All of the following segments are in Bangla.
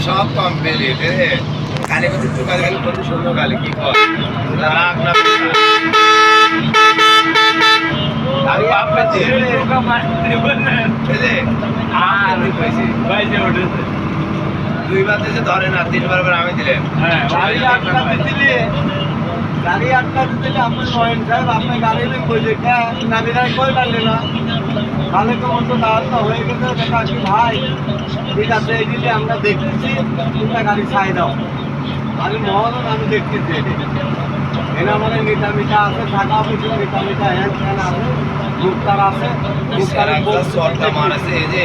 সব কমপ্লিট রে কালে কত টুকা গেল কত সুন্দর কালে কি কর? রাগ না আমি আপে দে রে আর কইছি দুইবার দিতে ধরে না তিনবার করে আমি দিলেন গাড়ি আটকাতে দিলে গাড়ি আটকাতে দিলে আপনি সাহেব আপনি গাড়ি কইলে নাবিদায় কই পারলে না? তাহলে তো মতো রাস্তা হয়ে গেছে দেখা কি ভাই ঠিক আছে এই দিলে আমরা দেখতেছি তোমরা গাড়ি ছাই দাও আমি মহাজন আমি দেখতেছি এনা মানে মিঠা মিঠা আছে ঢাকা অফিসে মিঠা মিঠা হ্যান ত্যান আছে মুক্তার আছে মুক্তারের বউ সরটা মারেছে এই যে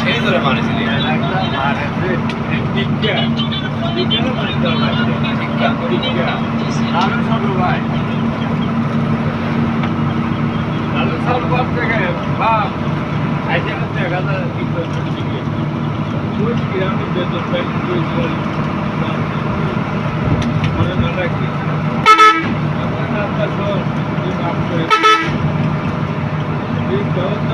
সেই ধরে মারেছিলি একটা মারেছে। টিকা। টিকা টিকা? ঠিকঠাক টিকা। লালু সাধু ভাই। আইসে না দেখা যায় কি করছে টিকে। ওই কিরামি বেতন পাই করেছিল। মনে না রাখি। আপনার আপনার সব কি মাফ করে দিন। এই ব্যবস্থা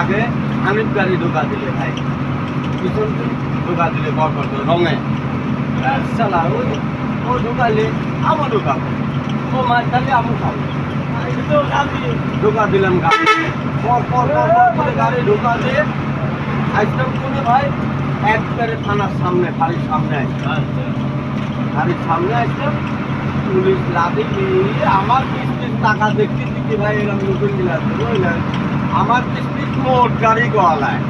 আগে হানিফ গাড়ি ঢোকা দিলে ভাই। পিছন ঢোকা দিলে বর বর করে রঙে। চালা ওই ও ঢোকালে আমার ঢোকাবো। ও মাছ খালি আমি খাব। ঢোকা দিলাম গাড়ি। পর পর পর পর গাড়ি ঢোকা দিয়ে আসলাম কোনে ভাই? একবারে থানার সামনে বাড়ির সামনে আসলাম বাড়ির সামনে আসলাম পুলিশ লাঠি আমার কিস্তির টাকা দেখতে দিকে ভাই এরকম নতুন বুঝলেন আমার কিস্তির মোট গাড়ি গোয়ালায়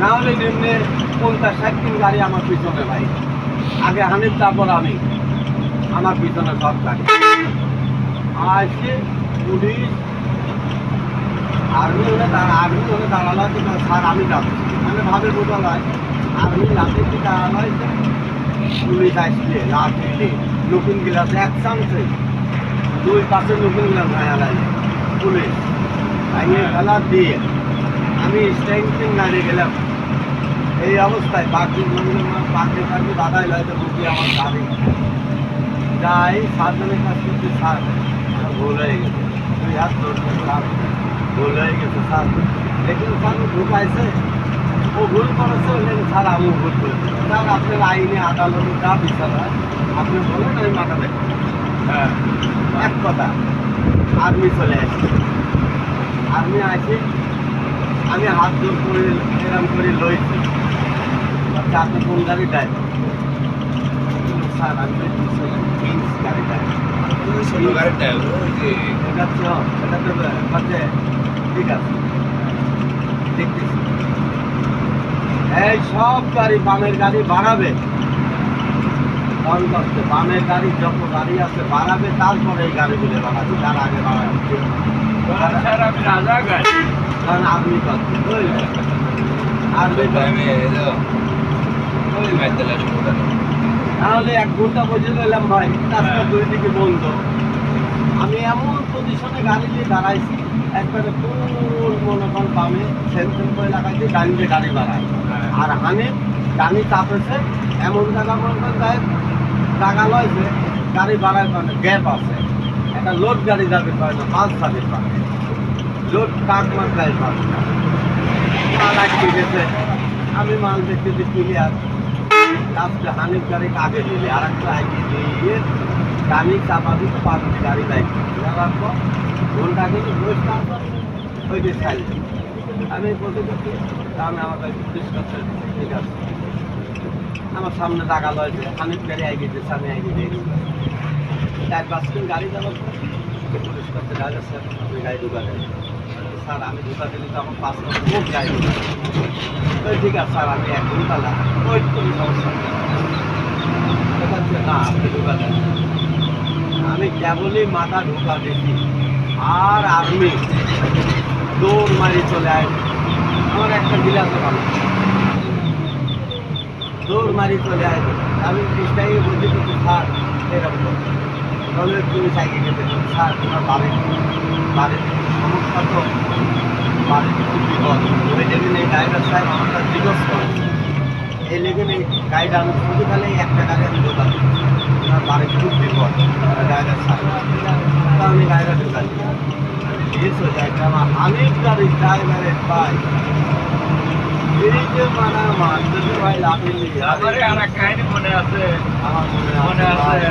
না হলে নিম্নে পঞ্চাশ, ষাট গাড়ি আমার পিছনে ভাই। আগে হানিফ, তারপর আমি। আমার পিছনে সব গাড়ি। আসে পুলিশ আর্মি হলে দাঁড়া আর্মি হলে দাঁড়াল স্যার আমি যাব। মানে ভাবে বোঝালায় আর্মি লাঠি কি দাঁড়াল পুলিশ আসলে লাঠি নতুন গিলাস এক চান্সে দুই পাশে নতুন গিলাস ভাঙালাই পুলিশ। ভাঙিয়ে ফেলা দিয়ে আমি স্ট্যান্ডিং দাঁড়িয়ে গেলাম। এই অবস্থায় বাকি বাকি থাকি দাদাই লাইতে বুঝি আমার গাড়ি। যাই সাতজনের কাছ থেকে আমার ভুল হয়ে গেছে। হাত ধরতে স্যার। ভুল হয়ে গেছে স্যার। দেখুন স্যার ঢুকাইছে। ও ভুল করেছে বললেন স্যার আমি ভুল করেছি। স্যার আপনার আইনে আদালতে যা বিচার হয় আপনি বলেন আমি মাথা দেখব। হ্যাঁ। এক কথা আর্মি চলে আসছে। আর্মি আসে আমি হাত জোর করে এরম করে লইছি। আচ্ছা আপনি কোন গাড়ি ড্রাইভার স্যার আমি কিংস গাড়ি ড্রাইভার এটা তো এটা তো হচ্ছে ঠিক আছে। দেখতেছি। এই সব গাড়ি বামের গাড়ি বাড়াবে। ফোন করছে বামের গাড়ি যত গাড়ি আছে বাড়াবে। তারপরে এই গাড়িগুলো বাড়াবে তার আগে বাড়াবে কারণ আপনি করে তাহলে এক ঘণ্টা পর্যন্ত এলাম ভাই রাস্তা দুই দিকে বন্ধ। আমি এমন পজিশনে গাড়ি নিয়ে দাঁড়াইছি, একবারে ফুল মনে কর বামে সেন্ট্রেল করে লাগাইছি ডানিতে গাড়ি বাড়ায়। আর হানি ডানি চাপেছে এমন জায়গা মনে করেন যায় জায়গা লয়েছে গাড়ি বাড়ায় মানে গ্যাপ আছে। একটা লোড গাড়ি যাবে পারে না মাল যাবে পারে লোড কাক মাত্রায় পাবে না। মাল আটকে গেছে। আমি মাল দেখতে দেখতে আর লাস্টে হানিফ গাড়ি আগে দিলে আর একটা আগে দিয়ে গাড়ি চাপা দিতে পারবে গাড়ি পর ঘণ্টা কিন্তু ওই যে আমি বলতে আমার কাছে করছে ঠিক আছে। আমার সামনে টাকা লয় যে হানিফ গাড়ি আগে আমি আগে দিয়ে চার পাঁচ গাড়ি পর পুলিশ করতে গাড়ি স্যার আপনি গাড়ি ঢুকা দেন স্যার, আমি ঢুকা দিলে তো আমার পাঁচ নম্বর খুব গাড়ি ঢুকা তো ঠিক আছে, স্যার, আমি এক ঘণ্টা ওই কোনো সমস্যা না আপনি ঢুকা দেন আমি কেবলই মাথা ঢোকা দেখি, আর আর্মি দৌড় মারি চলে আয়। আমার একটা গিলাস ভালো দৌড় মারি চলে আয়। আমি চেষ্টাই বলছি, কিন্তু স্যার, এরকম তাহলে তুমি সাইকেল গেতে স্যার তোমার বাড়ির বাড়ির সমস্যা তো বাড়ির খুব বিপদ। ওই যেদিন এই ড্রাইভার সাহেব আমার কাছে জিজ্ঞেস করে এই লেগে এই গাড়িটা আমি শুধু খালি একটা গাড়ি আমি দোকান আমার বাড়ির খুব বিপদ ড্রাইভার সাহেব তা আমি গাড়িটা এই সোজা একটা আমার অনেক গাড়ির ড্রাইভারের মানা নিয়ে আমারে এক মনে আছে। আমার মনে আছে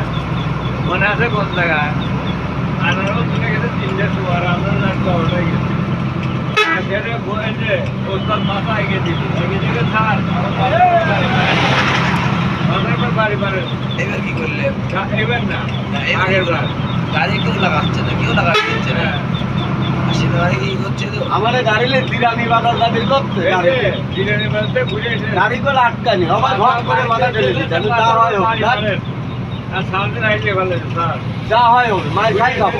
মনে আছে কোন জায়গায় আনারও শুনে গেছে তিনটে সময় আমরা একটা গেছি। সেটা বলে ওস্তাদ মাথা এগিয়ে দিল এগিয়ে দিলে স্যার আমার বাড়ি বাড়ি এবার কি এবার না। না, আগের বার। গাড়ি কেউ লাগাচ্ছে না কেউ লাগাচ্ছে না। হ্যাঁ। আমাদের গাড়িলে তিরানি বাজার দাবির করতে গাড়ি করে আটকানি আবার ঘর করে মাথা ঢেলে দিচ্ছে যা হয় হয় মাই খাই খাব।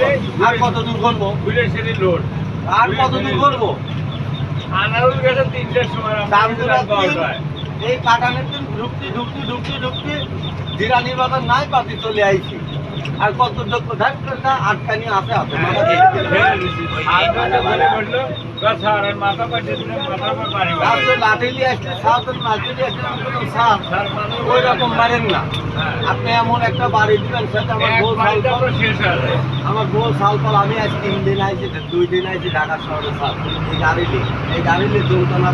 আর কত দূর করব ঘুরে এসে লোড। আর কত দূর করব? আনারুল গেছে তিনটের সময় এই কাটানের দিন ঢুকতে ঢুকতে ঢুকতে ঢুকতে জিরানির বাজার নাই পাতি চলে আইছি। আর কত দূর থাকতে না আটকানি আছে আছে। লাঠি নিয়ে লাঠি নিয়ে ওই রকম মারেন না। আপনি এমন একটা বাড়ি দিবেন সেটা আমার বউ সাল পর আমার বউ সাল আমি আজ তিন দিন আইছি দুই দিন আইছি ঢাকা শহরে এই গাড়ি এই গাড়ি নিয়ে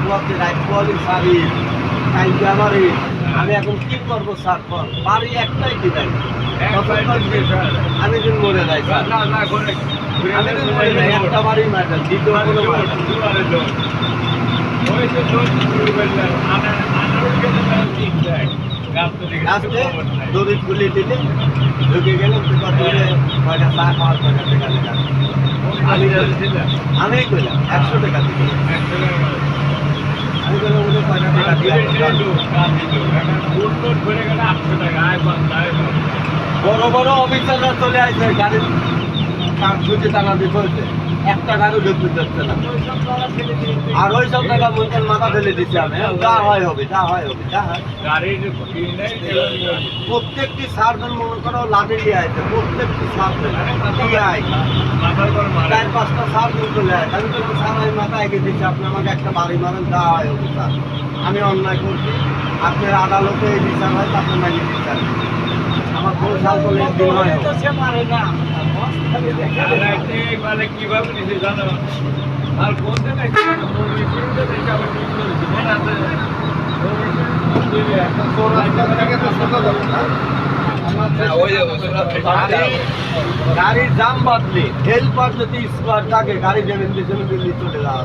ব্লকে রাইট কোয়ালি সারি। কালকে আমার আমি এখন কি করব স্যার? বল? বাড়ি একটাই দিবেন আমি দিন মরে যাই স্যার। আমি দিন মরে যাই একটা বাড়ি মারবেন দ্বিতীয় কোনো মারবেন না। লাস্টে দড়ি খুলে দিলে ঢুকে কত কয়টা চা খাওয়ার কয়টা টাকা আমি কইলাম একশো টাকা দিলাম কয়টা টাকা। বড় বড় অফিসাররা চলে আসবে গাড়ির ছুটি টাকা দিতে হচ্ছে একটা গাড়ি ঢুকতে যাচ্ছে না। আর ওই সব টাকা মন্ত্রীর মাথা ফেলে দিচ্ছি আমি। যা হয় হবে, যা হয় হবে, যা হয়। প্রত্যেকটি সার্জন মনে করো লাঠি নিয়ে আসছে প্রত্যেকটি সার্জন পাঁচটা সার্জন আমি বললাম স্যার আমি মাথা এগিয়ে দিচ্ছি আপনি আমাকে একটা বাড়ি মারেন যা হয় স্যার আমি অন্যায় করছি আপনার আদালতে এই বিচার হয় তো আপনি মানিয়ে বিচার আমার বউ সাল করলে একদিন হয়। কীভাবে নিছে জানো আর কোন দিন একটা গাড়ির জাম বাদলে হেল্পার যদি স্কোয়াড থাকে গাড়ি যেমন দিল্লি চলে যাওয়া